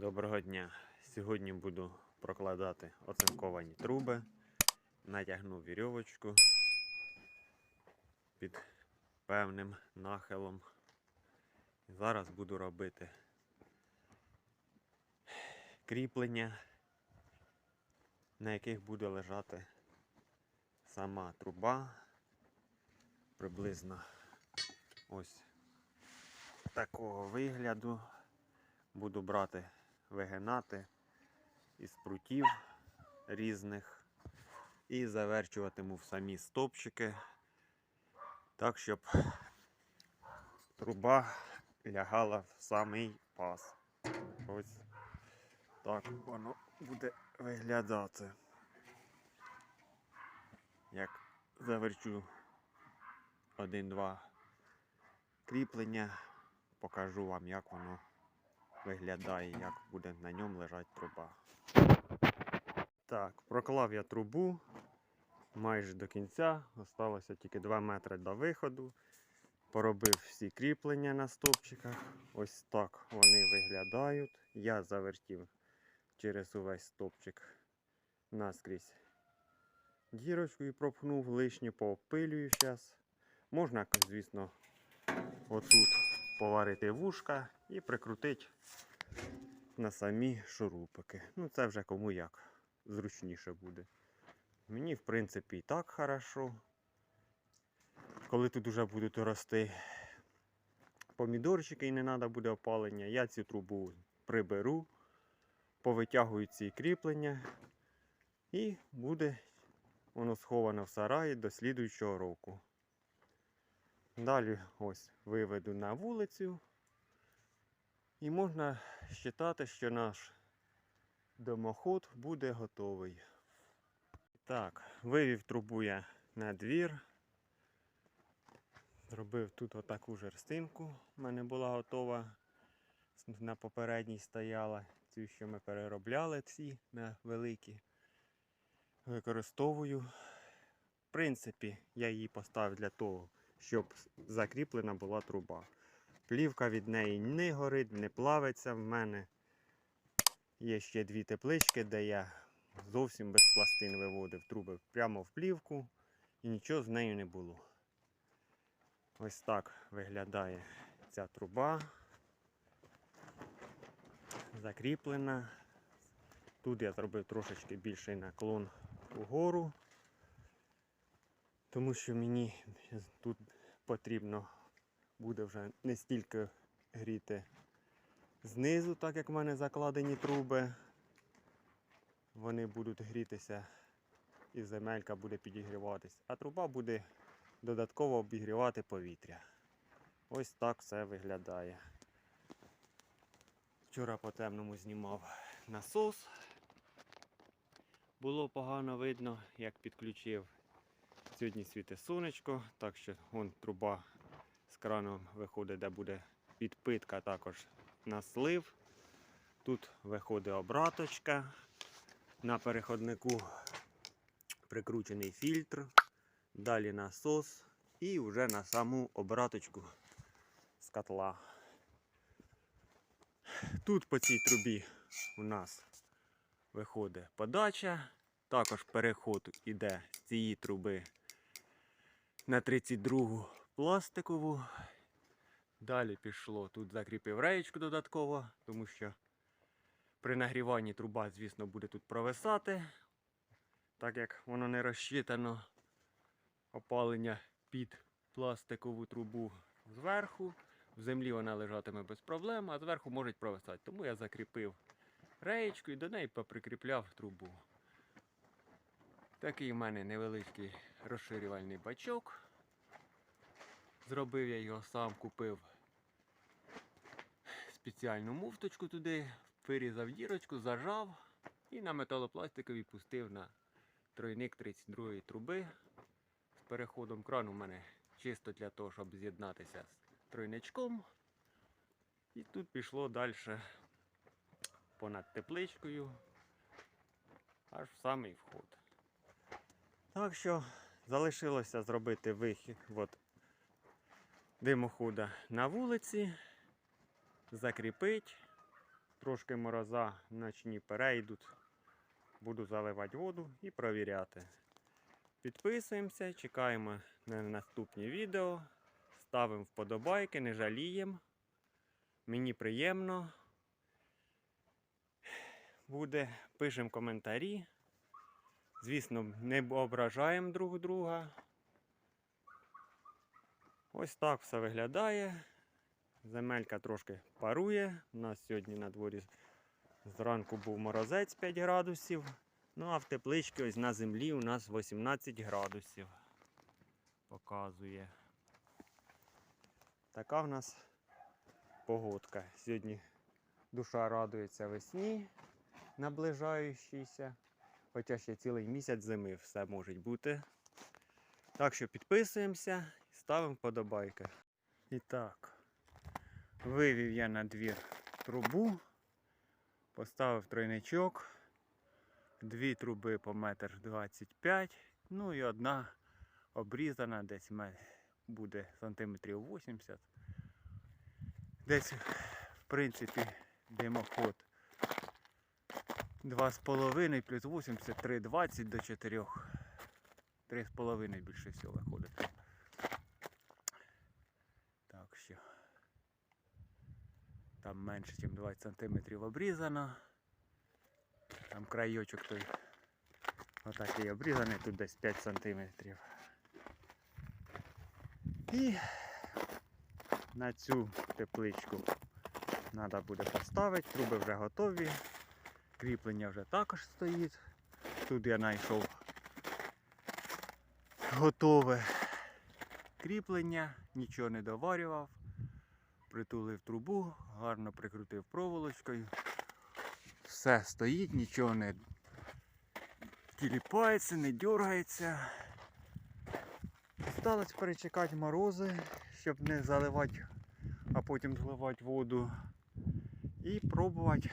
Доброго дня. Сьогодні буду прокладати оцинковані труби. Натягну вірьовочку під певним нахилом. Зараз буду робити кріплення, на яких буде лежати сама труба. Приблизно ось такого вигляду. Буду брати вигинати із прутів різних і заверчуватиму в самі стопчики, так, щоб труба лягала в самий паз. Ось так воно буде виглядати. Як заверчу один-два кріплення, покажу вам, як воно виглядає, як буде на ньому лежати труба. Так, проклав я трубу майже до кінця. Осталося тільки 2 метри до виходу. Поробив всі кріплення на стовпчиках. Ось так вони виглядають. Я завертів через увесь стовпчик наскрізь дірочку і пропхнув, лишнє поопилюю зараз. Можна, звісно, отут поварити вушка і прикрутити на самі шурупики. Ну, це вже кому як зручніше буде. Мені, в принципі, і так хорошо. Коли тут вже будуть рости помідорчики і не треба буде опалення, я цю трубу приберу, повитягую ці кріплення і буде воно сховане в сараї до слідуючого року. Далі ось виведу на вулицю. І можна вважати, що наш домоход буде готовий. Так, вивів трубу я на двір. Зробив тут отаку жерстинку. У мене була готова. На попередній стояла. Цю, що ми переробляли ці на великі. Використовую. В принципі, я її поставив для того, щоб закріплена була труба. Плівка від неї не горить, не плавиться. В мене є ще дві теплички, де я зовсім без пластин виводив труби прямо в плівку і нічого з нею не було. Ось так виглядає ця труба. Закріплена. Тут я зробив трошечки більший наклон угору, тому що мені тут потрібно буде вже не стільки гріти знизу, так як в мене закладені труби. Вони будуть грітися і земелька буде підігріватись, а труба буде додатково обігрівати повітря. Ось так все виглядає. Вчора по темному знімав насос. Було погано видно, як підключив. Сьогодні світить сонечко, так що вон труба з краном виходить, де буде підпитка також на слив. Тут виходить обраточка. На переходнику прикручений фільтр. Далі насос і вже на саму обраточку з котла. Тут по цій трубі у нас виходить подача. Також переход іде з цієї труби на 32 пластикову. Далі пішло, тут закріпив реєчку додатково, тому що при нагріванні труба, звісно, буде тут провисати, так як воно не розчитано опалення під пластикову трубу зверху. В землі вона лежатиме без проблем, а зверху може провисати. Тому я закріпив реєчку і до неї поприкріпляв трубу. Такий в мене невеличкий розширювальний бачок. Зробив я його сам, купив спеціальну муфточку туди, вирізав дірочку, зажав і на металопластиковій пустив на тройник 32 труби. З переходом крану у мене чисто для того, щоб з'єднатися з тройничком. І тут пішло далі понад тепличкою, аж в самий вход. Так що залишилося зробити вихід от, димохода на вулиці, закріпити трошки мороза ночні перейдуть, буду заливати воду і провіряти. Підписуємося, чекаємо на наступні відео. Ставимо вподобайки, не жаліємо. Мені приємно. Буде, пишемо коментарі. Звісно, не ображаємо друг друга. Ось так все виглядає. Земелька трошки парує. У нас сьогодні на дворі зранку був морозець 5 градусів. Ну а в тепличці ось на землі у нас 18 градусів. Показує. Така в нас погодка. Сьогодні душа радується весні наближаючійся. Хоча ще цілий місяць зими все може бути. Так що підписуємося ставимо вподобайки. І так, вивів я на двір трубу, поставив тройничок, дві труби по метр 25, ну і одна обрізана десь буде сантиметрів 80. Десь, в принципі, димоход 2,5 плюс 80, 3,20 до 4. 3,5 більше всього виходить. Так що. Там менше, ніж 20 см обрізано. Там крайочок той отакий обрізаний, тут десь 5 см. І на цю тепличку треба буде поставити. Труби вже готові. Кріплення вже також стоїть. Тут я знайшов готове кріплення, нічого не доварював. Притулив трубу, гарно прикрутив проволочкою. Все стоїть, нічого не тіліпається, не дергається. Осталось перечекати морози, щоб не заливати, а потім зливати воду. І пробувати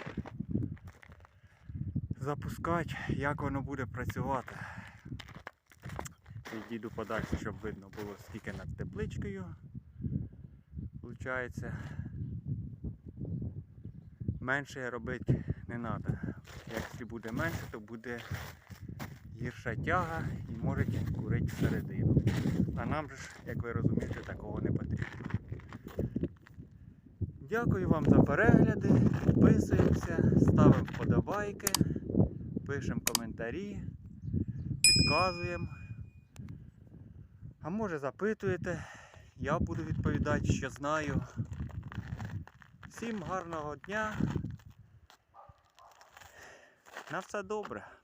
запускати, як воно буде працювати. Відійду подальше, щоб видно було скільки над тепличкою. Получається, менше робити не треба. Якщо буде менше, то буде гірша тяга і може курити всередину. А нам ж, як ви розумієте, такого не потрібно. Дякую вам за перегляди. Підписуємося, ставимо вподобайки, пишемо коментарі, підказуємо. А може запитуєте, я буду відповідати, що знаю. Всім гарного дня. На все добре.